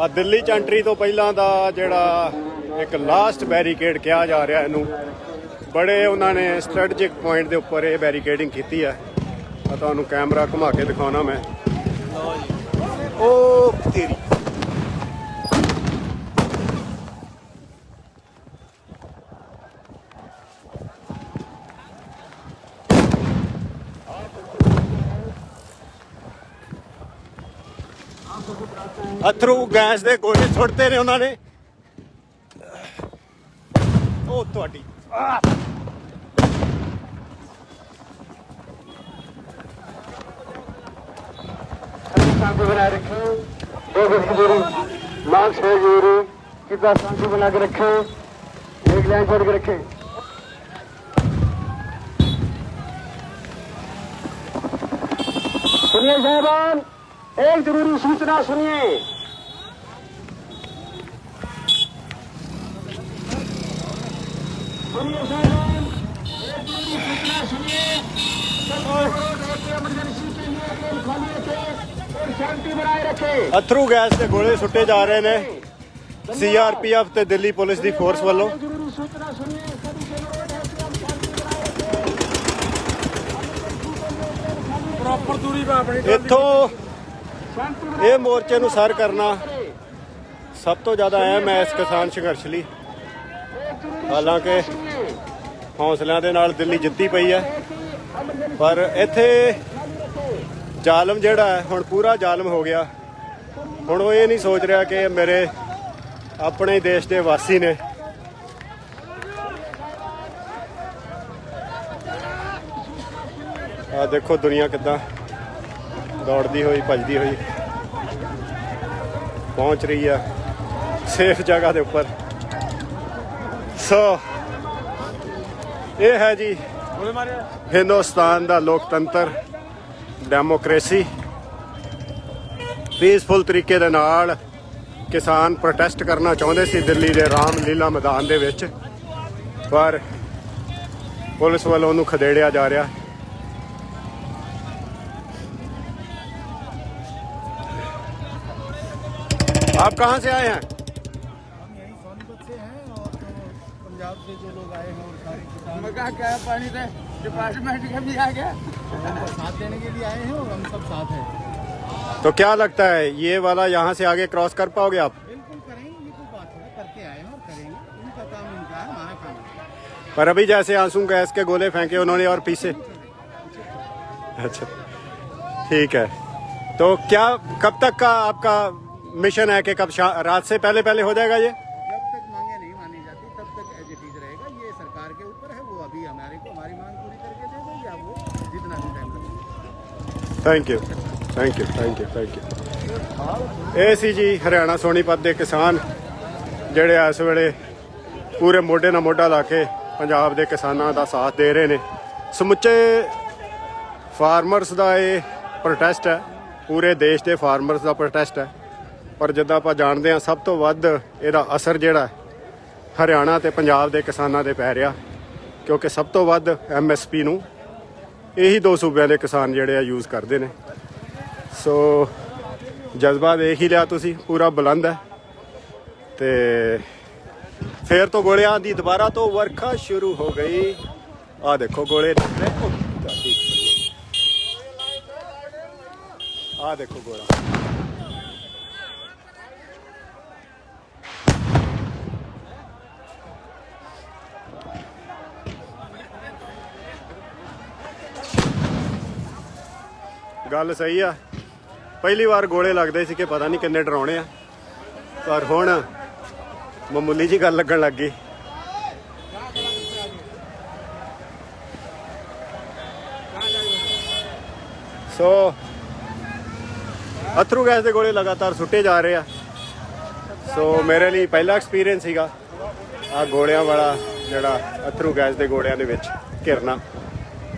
ਆ ਦਿੱਲੀ ਚ ਐਂਟਰੀ ਤੋਂ ਪਹਿਲਾਂ ਦਾ ਜਿਹੜਾ ਇੱਕ ਲਾਸਟ ਬੈਰੀਕੇਡ ਕਿਹਾ ਜਾ ਰਿਹਾ ਇਹਨੂੰ। ਬੜੇ ਉਹਨਾਂ ਨੇ ਸਟ੍ਰੈਟਜਿਕ ਪੁਆਇੰਟ ਦੇ ਉੱਪਰ ਇਹ ਬੈਰੀਕੇਡਿੰਗ ਕੀਤੀ ਹੈ। ਆ ਤੁਹਾਨੂੰ ਕੈਮਰਾ ਘੁਮਾ ਕੇ ਦਿਖਾਉਣਾ ਮੈਂ। ਉਹ ਤੇਰੀ ਅਥਰੂ ਗੈਸ ਦੇ ਗੋਲੇ ਛੁੱਟਦੇ ਨੇ ਉਹਨਾਂ ਨੇ। ਉਹ ਤੁਹਾਡੀ। ਸੰਗ ਬਣਾ ਰੱਖੋ ਦੋ ਗੁਰੂ ਮਾਨਸ ਗੁਰੂ ਕਿਤਾ ਸੰਗ ਬਣਾ ਕੇ ਰੱਖੋ ਇੱਕ ਲਾਈਨ ਛੱਡ ਕੇ ਰੱਖੇ ਸੁਣੀਏ ਸਾਹਿਬਾਨ। के रखें सुनिए साहबान एक जरूरी सूचना सुनिए सुनिए साहबान एक जरूरी सूचना सुनिए इमरजेंसी के लिए ट्रेन खाली रखें और शांति बनाए रखें ਅਥਰੂ ਗੈਸ ਦੇ ਗੋਲੇ ਸੁੱਟੇ ਜਾ ਰਹੇ ਨੇ ਸੀਆਰਪੀਐਫ ਤੇ ਦਿੱਲੀ ਪੁਲਿਸ ਦੀ ਫੋਰਸ ਵੱਲੋਂ जरूरी सूचना सुनिए सभी के अनुरोध है कि हम शांति बनाए रखें ਪ੍ਰੋਪਰ ਦੂਰੀ ਪਾ ਆਪਣੀ ਇੱਥੋਂ शांति बनाए ਇਹ ਮੋਰਚੇ ਨੂੰ ਸਰ ਕਰਨਾ ਸਭ ਤੋਂ ਜ਼ਿਆਦਾ ਅਹਿਮ ਹੈ ਇਸ ਕਿਸਾਨ ਸੰਘਰਸ਼ ਲਈ। ਹਾਲਾਂਕਿ ਹੌਸਲਿਆਂ ਦੇ ਨਾਲ ਦਿੱਲੀ ਜਿੱਤੀ ਪਈ ਹੈ। ਪਰ ਇੱਥੇ ਜ਼ਾਲਮ ਜਿਹੜਾ ਹੈ, ਹੁਣ ਪੂਰਾ ਜ਼ਾਲਮ ਹੋ ਗਿਆ। ਹੁਣ ਉਹ ਇਹ ਨਹੀਂ ਸੋਚ ਰਿਹਾ ਕਿ ਮੇਰੇ ਆਪਣੇ ਦੇਸ਼ ਦੇ ਵਾਸੀ ਨੇ। ਆ ਦੇਖੋ ਦੁਨੀਆ ਕਿੱਦਾਂ ਦੌੜਦੀ ਹੋਈ ਭੱਜਦੀ ਹੋਈ। ਪਹੁੰਚ ਰਹੀ ਆ ਸੇਫ ਜਗ੍ਹਾ ਦੇ ਉੱਪਰ। ਸੋ ਇਹ ਹੈ ਜੀ ਹਿੰਦੁਸਤਾਨ ਦਾ ਲੋਕਤੰਤਰ ਡੈਮੋਕ੍ਰੇਸੀ ਪੀਸਫੁਲ ਤਰੀਕੇ ਦੇ ਨਾਲ ਕਿਸਾਨ ਪ੍ਰੋਟੈਸਟ ਕਰਨਾ ਚਾਹੁੰਦੇ ਸੀ ਦਿੱਲੀ ਦੇ ਰਾਮ ਲੀਲਾ ਮੈਦਾਨ ਦੇ ਵਿੱਚ ਪਰ ਪੁਲਿਸ ਵੱਲੋਂ ਉਹਨੂੰ ਖਦੇੜਿਆ ਜਾ ਰਿਹਾ। आप कहाँ से आए हैं? हम यही सोनीपत से हैं और तो पंजाब से जो लोग आए हैं और सारे किसान क्या पानी से? डिपार्टमेंट का भी आ गया? हमको साथ देने के लिए आए हैं और हम सब साथ हैं। तो क्या लगता है ये वाला यहाँ से आगे क्रॉस कर पाओगे आप? बिल्कुल करेंगे ये कोई बात है करके आए हैं और करेंगे। उनका काम इनका है हमारा काम पर अभी जैसे आँसू गैस के गोले फेंके उन्होंने और पीछे अच्छा ठीक है। तो क्या कब तक का आपका मिशन है कि कब शा- रात से पहले पहले हो जाएगा ये जब तक मांगे नहीं मानी जाती तब तक एज इट इज रहेगा ये सरकार के ऊपर है वो अभी हमारे को हमारी मांग पूरी करके दे देगी या वो जितना भी टाइम लगेगा thank you thank you thank you thank you ਇਹ ਸੀ ਜੀ ਹਰਿਆਣਾ ਸੋਨੀਪਤ ਦੇ ਕਿਸਾਨ ਜਿਹੜੇ ਇਸ ਵੇਲੇ ਪੂਰੇ ਮੋਢੇ ਨਾਲ ਮੋਢਾ ਲਾ ਕੇ ਪੰਜਾਬ ਦੇ ਕਿਸਾਨਾਂ ਦਾ ਸਾਥ ਦੇ ਰਹੇ ਨੇ ਸਮੁੱਚੇ ਫਾਰਮਰਸ ਦਾ ਇਹ ਪ੍ਰੋਟੈਸਟ ਹੈ ਪੂਰੇ ਦੇਸ਼ ਦੇ ਫਾਰਮਰਸ ਦਾ ਪ੍ਰੋਟੈਸਟ ਹੈ ਪਰ ਜਿੱਦਾਂ ਆਪਾਂ ਜਾਣਦੇ ਹਾਂ, ਸਭ ਤੋਂ ਵੱਧ ਇਹਦਾ ਅਸਰ ਜਿਹੜਾ ਹਰਿਆਣਾ ਤੇ ਪੰਜਾਬ ਦੇ ਕਿਸਾਨਾਂ 'ਤੇ ਪੈ ਰਿਹਾ। ਕਿਉਂਕਿ ਸਭ ਤੋਂ ਵੱਧ ਐਮਐਸਪੀ ਨੂੰ ਇਹੀ ਦੋ ਸੂਬਿਆਂ ਦੇ ਕਿਸਾਨ ਜਿਹੜੇ ਆ ਯੂਜ਼ ਕਰਦੇ ਨੇ। ਸੋ ਜਜ਼ਬਾ ਦੇਖ ਹੀ ਲਿਆ ਤੁਸੀਂ, ਪੂਰਾ ਬੁਲੰਦ ਹੈ। ਤੇ ਫੇਰ ਤੋਂ ਗੋਲਿਆਂ ਦੀ ਦੁਬਾਰਾ ਤੋਂ ਵਰਖਾ ਸ਼ੁਰੂ ਹੋ ਗਈ। ਆ ਦੇਖੋ ਗੋਲੇ ਨਿਕਲੇ ਆ ਦੇਖੋ ਗੋਲਾ। ਗੱਲ ਸਹੀ ਆ। ਪਹਿਲੀ ਵਾਰ ਗੋਲੇ ਲੱਗਦੇ ਸੀ ਕਿ ਪਤਾ ਨਹੀਂ ਕਿੰਨੇ ਡਰਾਉਣੇ ਆ। ਪਰ ਹੁਣ ਮਾਮੂਲੀ ਜੀ ਗੱਲ ਲੱਗਣ ਲੱਗ ਗਈ। ਸੋ ਅਥਰੂ ਗੈਸ ਦੇ ਗੋਲੇ ਲਗਾਤਾਰ ਸੁੱਟੇ ਜਾ ਰਹੇ ਆ। ਸੋ ਮੇਰੇ ਲਈ ਪਹਿਲਾ ਐਕਸਪੀਰੀਅੰਸ ਸੀਗਾ ਆ ਗੋਲਿਆਂ ਵਾਲਾ ਜਿਹੜਾ ਅਥਰੂ ਗੈਸ ਦੇ ਗੋਲਿਆਂ ਦੇ ਵਿੱਚ ਘਿਰਨਾ।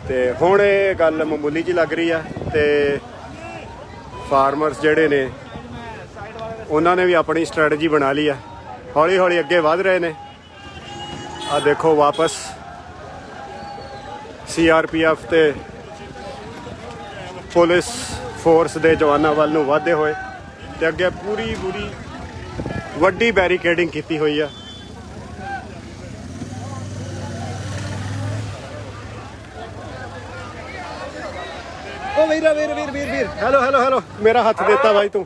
ਤੇ ਹੁਣ ਇਹ ਗੱਲ ਮਾਮੂਲੀ ਜੀ ਲੱਗ ਰਹੀ ਆ। ਤੇ ਫਾਰਮਰਸ ਜਿਹੜੇ ਨੇ, ਉਹਨਾਂ ਨੇ ਵੀ ਆਪਣੀ ਸਟ੍ਰੈਟਜੀ ਬਣਾ ਲਈ ਆ। ਹੌਲੀ ਹੌਲੀ ਅੱਗੇ ਵਧ ਰਹੇ ਨੇ। ਆ ਦੇਖੋ ਵਾਪਸ ਸੀਆਰਪੀਐਫ ਤੇ ਪੁਲਿਸ ਫੋਰਸ ਦੇ ਜਵਾਨਾਂ ਵੱਲ ਨੂੰ ਵਧਦੇ ਹੋਏ ਤੇ ਅੱਗੇ ਪੂਰੀ ਪੂਰੀ ਵੱਡੀ ਬੈਰੀਕੇਡਿੰਗ ਕੀਤੀ ਹੋਈ ਆ। ਵੀਰ ਵੀਰ ਵੀਰ ਵੀਰ ਵੀਰ। ਹੈਲੋ ਹੈਲੋ ਹੈਲੋ ਮੇਰਾ ਹੱਥ ਦਿੱਤਾ ਬਾਈ ਤੂੰ।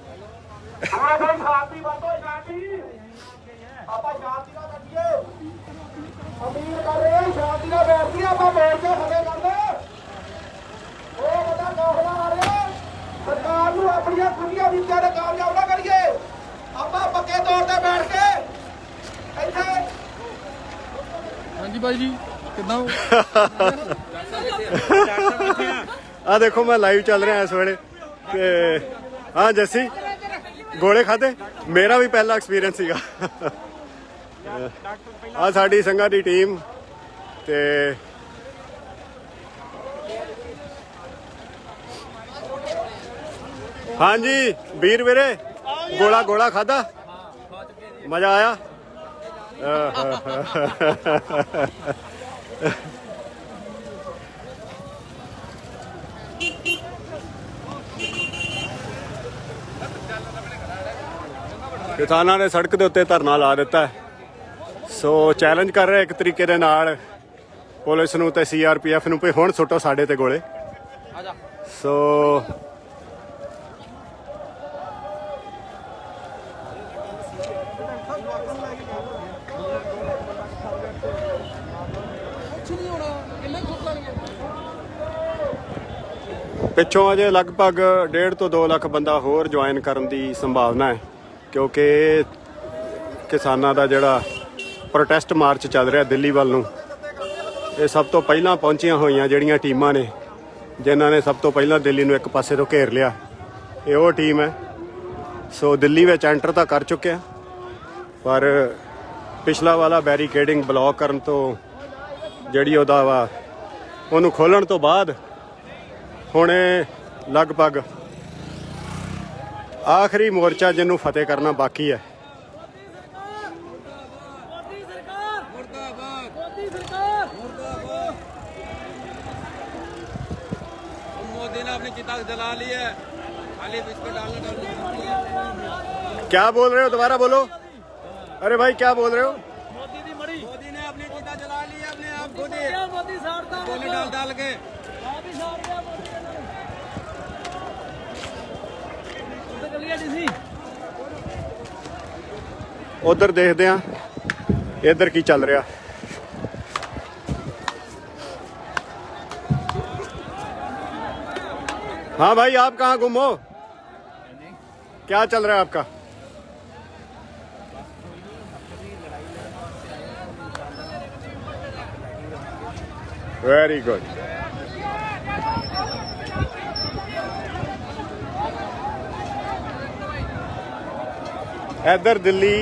ਸਰਕਾਰ ਨੂੰ ਆਪਣੀਆਂ ਹਾਂਜੀ ਬਾਈ ਜੀ ਕਿੱਦਾਂ ਹੋ? ਆ ਦੇਖੋ ਮੈਂ ਲਾਈਵ ਚੱਲ ਰਿਹਾ ਇਸ ਵੇਲੇ। ਤੇ ਹਾਂ, ਜੱਸੀ, ਗੋਲੇ ਖਾਦੇ ਮੇਰਾ ਵੀ ਪਹਿਲਾ ਐਕਸਪੀਰੀਅੰਸ ਸੀਗਾ। ਆ ਸਾਡੀ ਸੰਘਾ ਦੀ ਟੀਮ ਤੇ ਹਾਂਜੀ, ਵੀਰ ਵੀਰੇ, ਗੋਲਾ ਗੋਲਾ ਖਾਦਾ ਮਜ਼ਾ ਆਇਆ? ਕਿਸਾਨਾਂ ਨੇ ਸੜਕ ਦੇ ਉੱਤੇ ਧਰਨਾ ਲਾ ਦਿੱਤਾ ਸੋ ਚੈਲੰਜ ਕਰ ਰਿਹਾ ਇੱਕ ਤਰੀਕੇ ਦੇ ਨਾਲ ਪੁਲਿਸ ਨੂੰ ਤੇ ਸੀਆਰਪੀਐਫ ਨੂੰ ਵੀ ਹੁਣ ਸੁੱਟੋ ਸਾਡੇ ਤੇ ਗੋਲੇ। ਸੋ ਪਿੱਛੋਂ ਅਜੇ ਲਗਭਗ 1.5 ਤੋਂ 2 ਲੱਖ ਬੰਦਾ ਹੋਰ ਜੁਆਇਨ ਕਰਨ ਦੀ ਸੰਭਾਵਨਾ ਹੈ। ਕਿਉਂਕਿ ਕਿਸਾਨਾਂ ਦਾ ਜਿਹੜਾ ਪ੍ਰੋਟੈਸਟ ਮਾਰਚ ਚੱਲ ਰਿਹਾ ਦਿੱਲੀ ਵੱਲ ਨੂੰ, ਇਹ ਸਭ ਤੋਂ ਪਹਿਲਾਂ ਪਹੁੰਚੀਆਂ ਹੋਈਆਂ ਜਿਹੜੀਆਂ ਟੀਮਾਂ ਨੇ, ਜਿਨ੍ਹਾਂ ਨੇ ਸਭ ਤੋਂ ਪਹਿਲਾਂ ਦਿੱਲੀ ਨੂੰ ਇੱਕ ਪਾਸੇ ਤੋਂ ਘੇਰ ਲਿਆ। ਇਹ ਉਹ ਟੀਮ ਹੈ। ਸੋ ਦਿੱਲੀ ਵਿੱਚ ਐਂਟਰ ਤਾਂ ਕਰ ਚੁੱਕਿਆ ਪਰ ਪਿਛਲਾ ਵਾਲਾ ਬੈਰੀਕੇਡਿੰਗ ਬਲੌਕ ਕਰਨ ਤੋਂ ਜਿਹੜੀ ਉਹਦਾ ਵਾ, ਉਹਨੂੰ ਖੋਲਣ ਤੋਂ ਬਾਅਦ ਹੁਣ ਲਗਭਗ ਆਖਰੀ ਮੋਰਚਾ ਜਿਹਨੂੰ ਫਤਿਹ ਕਰਨਾ ਬਾਕੀ ਹੈ मोदी सरकार मुर्दाबाद मोदी सरकार मुर्दाबाद मोदी ने अपनी चिता जला ली है खाली बिस्कुट डालने डालने क्या बोल रहे हो दोबारा बोलो अरे भाई क्या बोल रहे हो ਉਧਰ ਦੇਖਦੇ ਆ ਇੱਧਰ ਕੀ ਚੱਲ ਰਿਹਾ हाँ भाई आप कहाँ गुम हो क्या चल रहा है आपका वेरी गुड ਇੱਧਰ ਦਿੱਲੀ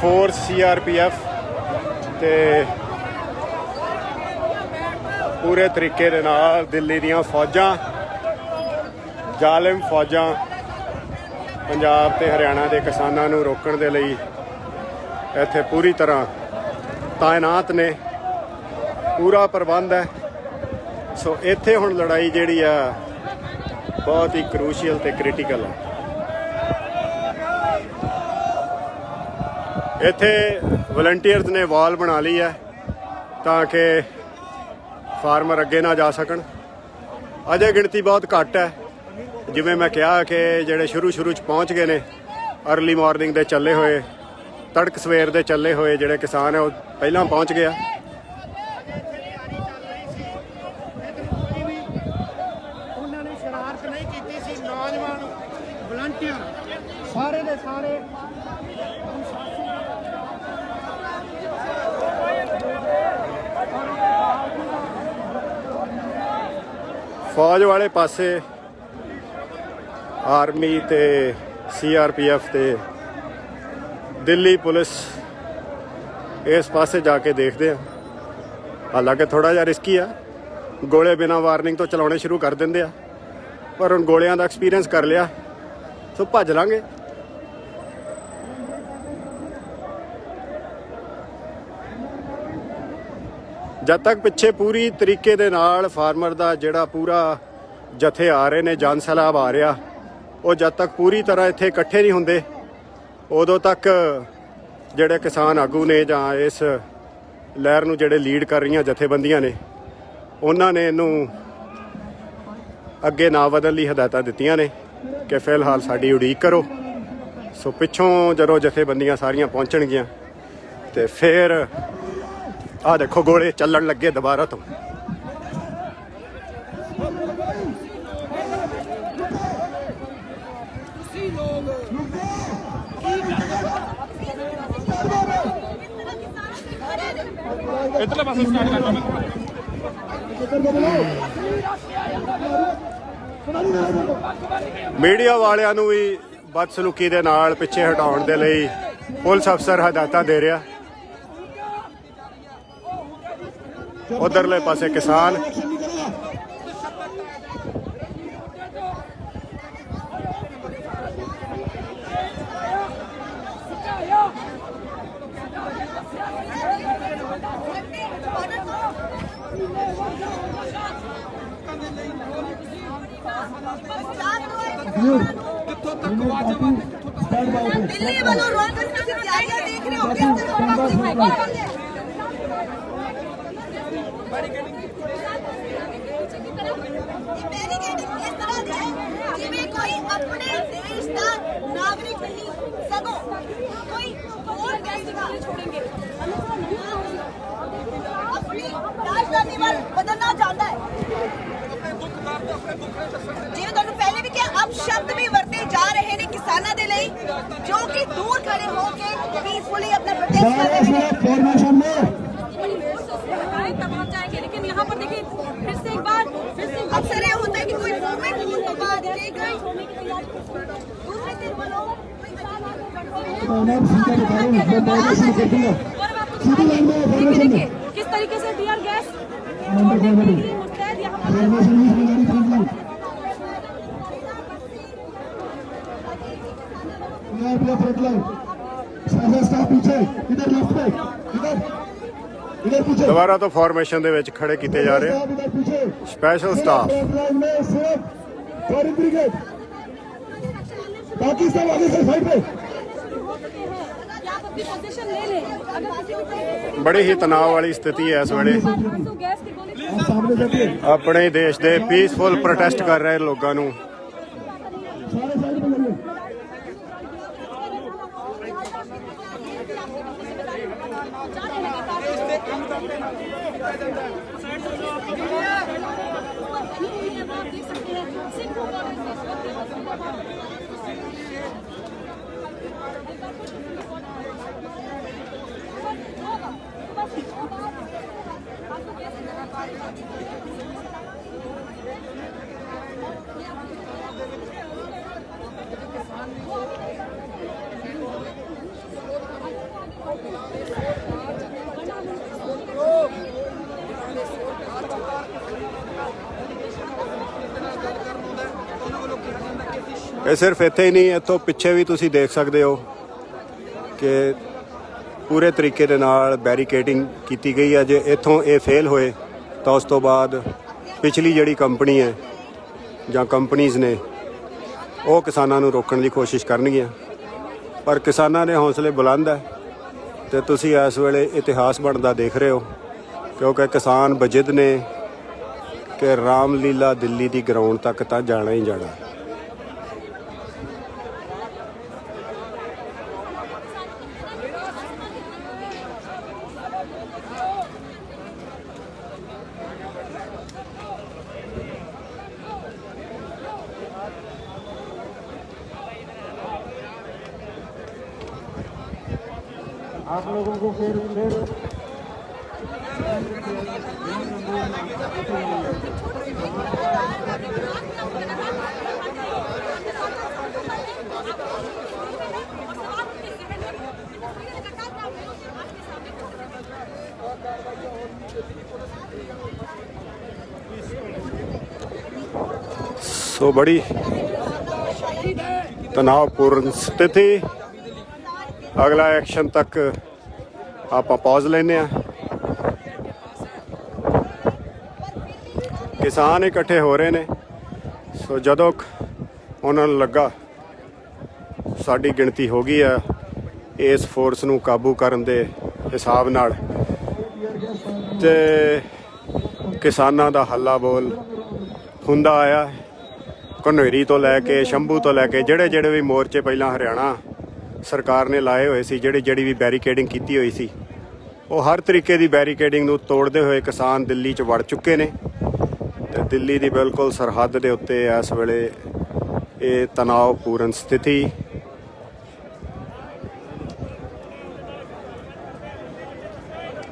ਫੋਰਸ ਸੀਆਰਪੀਐਫ ਤੇ ਪੂਰੇ ਤਰੀਕੇ ਦੇ ਨਾਲ ਦਿੱਲੀ ਦੀਆਂ ਫੌਜਾਂ, ਜ਼ਾਲਿਮ ਫੌਜਾਂ, ਪੰਜਾਬ ਤੇ ਹਰਿਆਣਾ ਦੇ ਕਿਸਾਨਾਂ ਨੂੰ ਰੋਕਣ ਦੇ ਲਈ ਇੱਥੇ ਪੂਰੀ ਤਰ੍ਹਾਂ ਤਾਇਨਾਤ ਨੇ, ਪੂਰਾ ਪ੍ਰਬੰਧ ਹੈ। ਸੋ ਇੱਥੇ ਹੁਣ ਲੜਾਈ ਜਿਹੜੀ ਆ ਬਹੁਤ ਹੀ ਕਰੂਸ਼ੀਅਲ ਤੇ ਕ੍ਰਿਟੀਕਲ ਹੈ। ਇੱਥੇ ਵਲੰਟੀਅਰਸ ਨੇ ਵਾਲ ਬਣਾ ਲਈ ਹੈ ਤਾਂ ਕਿ ਫਾਰਮਰ ਅੱਗੇ ਨਾ ਜਾ ਸਕਣ। ਅਜੇ ਗਿਣਤੀ ਬਹੁਤ ਘੱਟ ਹੈ। ਜਿਵੇਂ ਮੈਂ ਕਿਹਾ ਕਿ ਜਿਹੜੇ ਸ਼ੁਰੂ ਸ਼ੁਰੂ ਚ ਪਹੁੰਚ ਗਏ ਨੇ अर्ਲੀ ਮਾਰਨਿੰਗ ਦੇ ਚੱਲੇ ਹੋਏ, ਤੜਕ ਸਵੇਰ ਦੇ ਚੱਲੇ ਹੋਏ ਜਿਹੜੇ ਕਿਸਾਨ ਹੈ, ਉਹ ਪਹਿਲਾਂ ਪਹੁੰਚ ਗਿਆ ਸਾਰੇ ਦੇ ਸਾਰੇ ਫੌਜ ਵਾਲੇ ਪਾਸੇ ਆਰਮੀ ਤੇ ਸੀਆਰਪੀਐਫ ਤੇ ਦਿੱਲੀ ਪੁਲਿਸ ਇਸ ਪਾਸੇ ਜਾ ਕੇ ਦੇਖਦੇ ਆ। ਹਾਲਾਂਕਿ ਥੋੜਾ ਜਿਹਾ ਰਿਸਕੀ ਆ। ਗੋਲੇ ਬਿਨਾਂ ਵਾਰਨਿੰਗ ਤੋਂ ਚਲਾਉਣੇ ਸ਼ੁਰੂ ਕਰ ਦਿੰਦੇ ਆ। ਪਰ ਹੁਣ ਗੋਲਿਆਂ ਦਾ ਐਕਸਪੀਰੀਅੰਸ ਕਰ ਲਿਆ। ਸੋ ਭੱਜ ਲਾਂਗੇ। ਜਦ ਤੱਕ ਪਿੱਛੇ ਪੂਰੀ ਤਰੀਕੇ ਦੇ ਨਾਲ ਫਾਰਮਰ ਦਾ ਜਿਹੜਾ ਪੂਰਾ ਜਥੇ ਆ ਰਹੇ ਨੇ, ਜਨ ਸੈਲਾਬ ਆ ਰਿਹਾ, ਉਹ ਜਦ ਤੱਕ ਪੂਰੀ ਤਰ੍ਹਾਂ ਇੱਥੇ ਇਕੱਠੇ ਨਹੀਂ ਹੁੰਦੇ, ਉਦੋਂ ਤੱਕ ਜਿਹੜੇ ਕਿਸਾਨ ਆਗੂ ਨੇ ਜਾਂ ਇਸ ਲਹਿਰ ਨੂੰ ਜਿਹੜੇ ਲੀਡ ਕਰ ਰਹੀਆਂ ਜਥੇਬੰਦੀਆਂ ਨੇ, ਉਹਨਾਂ ਨੇ ਇਹਨੂੰ ਅੱਗੇ ਨਾ ਵਧਣ ਲਈ ਹਦਾਇਤਾਂ ਦਿੱਤੀਆਂ ਨੇ ਕਿ ਫਿਲਹਾਲ ਸਾਡੀ ਉਡੀਕ ਕਰੋ। ਸੋ ਪਿੱਛੋਂ ਜਦੋਂ ਜਥੇਬੰਦੀਆਂ ਸਾਰੀਆਂ ਪਹੁੰਚਣਗੀਆਂ, ਤੇ ਫਿਰ ਆਹ ਦੇਖੋ ਗੋਲੇ ਚੱਲਣ ਲੱਗੇ ਦੁਬਾਰਾ ਤੋਂ। ਇਧਰਲੇ ਪਾਸੇ ਸਟਾਰਟ ਕਰਨਾ ਮੈਂ ਮੀਡੀਆ ਵਾਲਿਆਂ ਨੂੰ ਵੀ ਬਦਸਲੂਕੀ ਦੇ ਨਾਲ ਪਿੱਛੇ ਹਟਾਉਣ ਦੇ ਲਈ ਪੁਲਿਸ ਅਫਸਰ ਹਦਾਇਤਾਂ ਦੇ ਰਿਹਾ। ਉਧਰਲੇ ਪਾਸੇ ਕਿਸਾਨ ਦਿੱਲੀ ਵੱਲੋਂ ਰੋਂਗ ਤੁਸੀਂ ਤਿਆਰੀਆਂ ਦੇਖ ਰਹੇ ਹੋ ਕਿਸ ਤਰ੍ਹਾਂ ਦਾ ਬੈਰੀਕੇਡਿੰਗ ਇਸ ਤਰ੍ਹਾਂ ਦੀ ਹੈ ਜਿਵੇਂ ਕੋਈ ਆਪਣੇ ਦੇਸ਼ ਦਾ ਨਾਗਰਿਕ ਨਹੀਂ ਸਗੋਂ ਕੋਈ ਹੋਰ ਦੇਸ਼ ਦਾ ਛੋੜेंगे ਆਪਣੀ ਰਾਜਧਾਨੀ ਵੱਲ ਬਦਲਣਾ ਚਾਹੁੰਦਾ ਹੈ ਜਿਵੇਂ ਤੁਹਾਨੂੰ ਪਹਿਲੇ ਵੀ ਕਿਹਾ ਅਬ ਸ਼ਬਦ ਵੀ ਵਰਤੇ ਜਾ ਰਹੇ ਨੇ ਕਿਸਾਨਾਂ ਦੇ ਲਈ ਜੋ ਕਿ ਦੂਰ ਖੜੇ ਹੋ ਕੇ ਪੀਸਫੁਲੀ ਆਪਣਾ ਪ੍ਰੋਟੈਸਟ ਕਰ ਰਹੇ ਨੇ नाम सीधा बता रहा हूँ मैं पहले शुरू कर दूंगा और अब आपको सीधी लाइन में देखिए फॉर्मेशन देखिए में किस तरीके से टीआर गैस नंबर छोड़ने के फॉर्मेशन लिए मुस्तैद यहाँ पर फॉर्मेशन में गाड़ी फ्रंट लाइन यहाँ पे फ्रंट लाइन सारा स्टाफ पीछे इधर लेफ्ट पे इधर इधर पीछे ਦੁਬਾਰਾ ਤੋਂ ਫਾਰਮੇਸ਼ਨ ਦੇ ਵਿੱਚ ਖੜੇ ਕੀਤੇ ਜਾ ਰਹੇ स्टाफ इधर पीछे ਸਪੈਸ਼ਲ ਸਟਾਫ फ्रंट लाइन में सिर्फ फॉरेन ब्रिगेड बाकी सब आगे से साइड पे या आप अपनी पोजीशन ले लें अगर किसी भी तरीके से ਬੜੀ ਹੀ ਤਣਾਅ ਵਾਲੀ ਸਥਿਤੀ ਹੈ ਇਸ ਵੇਲੇ तो गैस की गोली आप सामने जाके ਆਪਣੇ ਦੇਸ਼ ਦੇ ਪੀਸਫੁਲ ਪ੍ਰੋਟੈਸਟ ਕਰ ਰਹੇ ਲੋਕਾਂ ਨੂੰ ਇਹ ਸਿਰਫ ਇੱਥੇ ਹੀ ਨਹੀਂ ਇੱਥੋਂ ਪਿੱਛੇ ਵੀ ਤੁਸੀਂ ਦੇਖ ਸਕਦੇ ਹੋ ਕਿ ਪੂਰੇ ਤਰੀਕੇ ਦੇ ਨਾਲ ਬੈਰੀਕੇਡਿੰਗ ਕੀਤੀ ਗਈ ਹੈ। ਜੇ ਇੱਥੋਂ ਇਹ ਫੇਲ ਹੋਏ, ਤਾਂ ਉਸ ਤੋਂ ਬਾਅਦ ਪਿਛਲੀ ਜਿਹੜੀ ਕੰਪਨੀ ਹੈ ਜਾਂ ਕੰਪਨੀਆਂ ਨੇ, ਉਹ ਕਿਸਾਨਾਂ ਨੂੰ ਰੋਕਣ ਦੀ ਕੋਸ਼ਿਸ਼ ਕਰਨਗੀਆਂ। ਪਰ ਕਿਸਾਨਾਂ ਦੇ ਹੌਸਲੇ ਬੁਲੰਦ ਹੈ ਤੇ ਤੁਸੀਂ ਇਸ ਵੇਲੇ ਇਤਿਹਾਸ ਬਣਦਾ ਦੇਖ ਰਹੇ ਹੋ ਕਿਉਂਕਿ ਕਿਸਾਨ ਬਜਿੱਦ ਨੇ ਕਿ ਰਾਮਲੀਲਾ ਦਿੱਲੀ ਦੀ ਗਰਾਊਂਡ ਤੱਕ ਤਾਂ ਜਾਣਾ ਹੀ ਜਾਣਾ। आप लोगों को फिर फिर ਸੋ ਬੜੀ ਤਣਾਅਪੂਰਨ ਸਥਿਤੀ ਅਗਲਾ ਐਕਸ਼ਨ ਤੱਕ ਆਪਾਂ ਪੌਜ਼ ਲੈਨੇ ਆ ਕਿਸਾਨ ਇਕੱਠੇ ਹੋ ਰਹੇ ਨੇ। ਸੋ ਜਦੋਂ ਉਹਨਾਂ ਨੂੰ ਲੱਗਾ, ਸਾਡੀ ਗਿਣਤੀ ਹੋ ਗਈ ਆ, ਇਸ ਫੋਰਸ ਨੂੰ ਕਾਬੂ ਕਰਨ ਦੇ ਹਿਸਾਬ ਨਾਲ। ਤੇ ਕਿਸਾਨਾਂ ਦਾ ਹੱਲਾ ਬੋਲ ਹੁੰਦਾ ਆਇਆ। ਹੈ। ਤੋਂ ਲੈ ਕੇ, ਸ਼ੰਭੂ ਤੋਂ ਲੈ ਕੇ ਜਿਹੜੇ ਜਿਹੜੇ ਵੀ ਮੋਰਚੇ ਪਹਿਲਾਂ ਹਰਿਆਣਾ ਸਰਕਾਰ ਨੇ ਲਾਏ ਹੋਏ ਸੀ ਜਿਹੜੀ ਜਿਹੜੀ ਵੀ ਬੈਰੀਕੇਡਿੰਗ ਕੀਤੀ ਹੋਈ ਸੀ ਉਹ ਹਰ ਤਰੀਕੇ ਦੀ ਬੈਰੀਕੇਡਿੰਗ ਨੂੰ ਤੋੜਦੇ ਹੋਏ ਕਿਸਾਨ ਦਿੱਲੀ 'ਚ ਵੜ ਚੁੱਕੇ ਨੇ। ਤੇ ਦਿੱਲੀ ਦੀ ਬਿਲਕੁਲ ਸਰਹੱਦ ਦੇ ਉੱਤੇ ਇਸ ਵੇਲੇ ਇਹ ਤਣਾਅਪੂਰਨ ਸਥਿਤੀ